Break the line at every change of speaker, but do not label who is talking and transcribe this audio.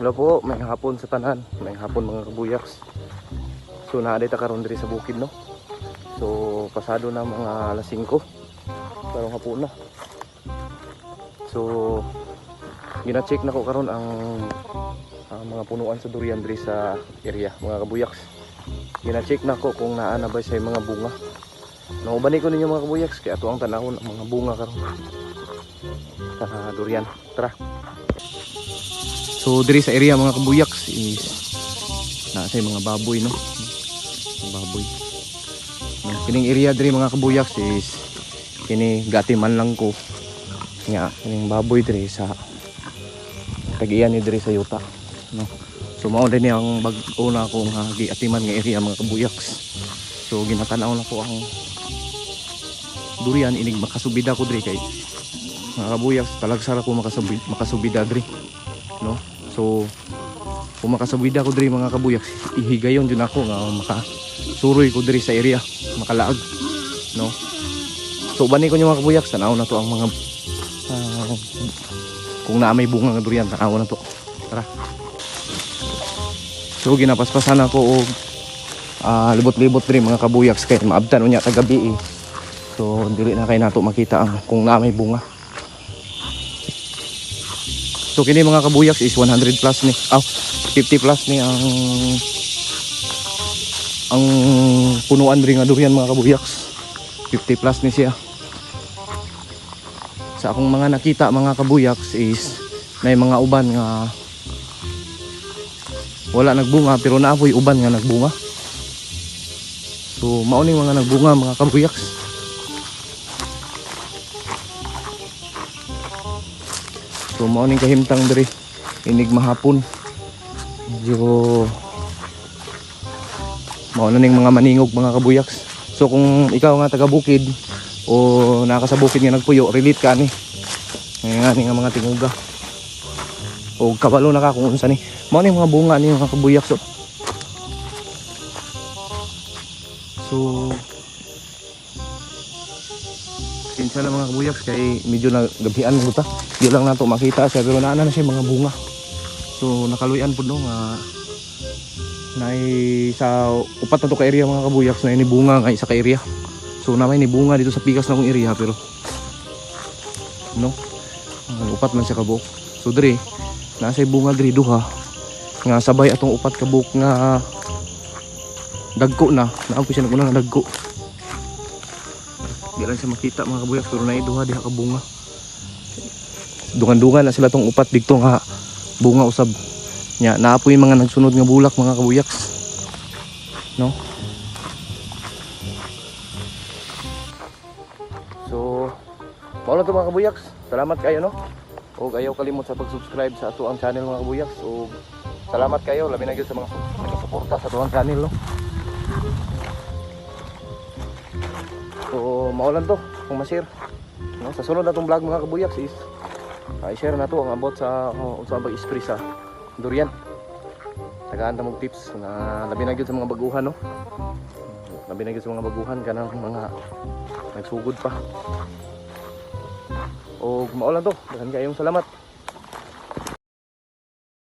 Hello po, may hapon sa tanan, may hapon mga kabuyaks. So naaday ta karon diri sa bukid no. So pasado na mga alas 5. Karong hapon na. So gina-check na ko karon ang ang mga punuan sa durian diri sa area mga kabuyaks. Gina-check na ko kung naa na ba sa mga bunga. Naubani ko ninyo mga kabuyaks kaya ato ang tanahon ang mga bunga karon sa durian. Tara. So diri sa area mga kabuyaks is nasa mga baboy no. Mga baboy. No, kining area diri mga kabuyaks is kini gatiman lang ko. Nga kining baboy diri sa tagiyan ni diri sa yuta no. So mao din ang bag-o na ko nga giatiman nga area mga kabuyaks. So ginatanaw na ko ang durian inig makasubida ko diri kay mga kabuyaks talagsara ko makasubida, makasubida diri no so kung makasabida ko diri mga kabuyak ihigayon dyan ako nga makasuroy ko diri sa area makalaag no? So bani ko yung mga kabuyak tanaw na to ang mga ah, kung na may bunga nga durian tanaw na to. Tara. So ginapaspasan ako og ah, libot-libot diri mga kabuyaks kay maabtan unya tagabi eh. so dili na kay nato makita ang kung na may bunga So kini mga kabuyaks is 100 plus ni. Ah, 50 plus ni ang ang punuan ring nga durian mga kabuyaks. 50 plus ni siya. Sa akong mga nakita mga kabuyaks is may mga uban nga wala nagbunga pero naapoy uban nga nagbunga. So mao ning mga nagbunga mga kabuyaks. So mao ning kahimtang diri inig mahapon. Medyo mao na ning mga maningog mga kabuyaks. So kung ikaw nga taga bukid o naka sa bukid nga nagpuyo, relate ka ni. Ngayon nga nga mga tinguga. O kabalo na ka kung unsa ni. Mao ning mga bunga ni mga kabuyaks. So, so Kinsa lang mga kabuyaks kay medyo nagabian mo ta. Di lang nato makita siya pero naana na siya mga bunga. So nakaluyan po no nga nay sa upat na to ka area mga kabuyaks na ni bunga nga isa ka area. So na may ni bunga dito sa pikas na kong area pero no upat man siya kabuk. So diri nasa bunga diri duha nga sabay atong upat ka buok nga dagko na naapo siya naguna nga dagko di lang siya makita mga kabuyaks pero naiduha diha ka bunga. Dungan-dungan na sila tong upat dito nga bunga usab. Nya naapoy mga nagsunod nga bulak mga kabuyaks no? So mao to mga kabuyaks salamat kayo no? O ayaw kalimot sa pag-subscribe sa ato ang channel mga kabuyaks o salamat kayo. Labi na sa mga su- suporta sa ato ang channel no So, maulan to, kung masir. No, sa sunod na tong vlog mga kabuyaks is uh, i-share na to ang abot sa uh, unsa ba spray sa durian. Tagaan ta mong tips na labi na gyud sa mga baguhan no. Labi na gyud sa mga baguhan kanang mga nagsugod pa. O maulan to, dagan kayong salamat.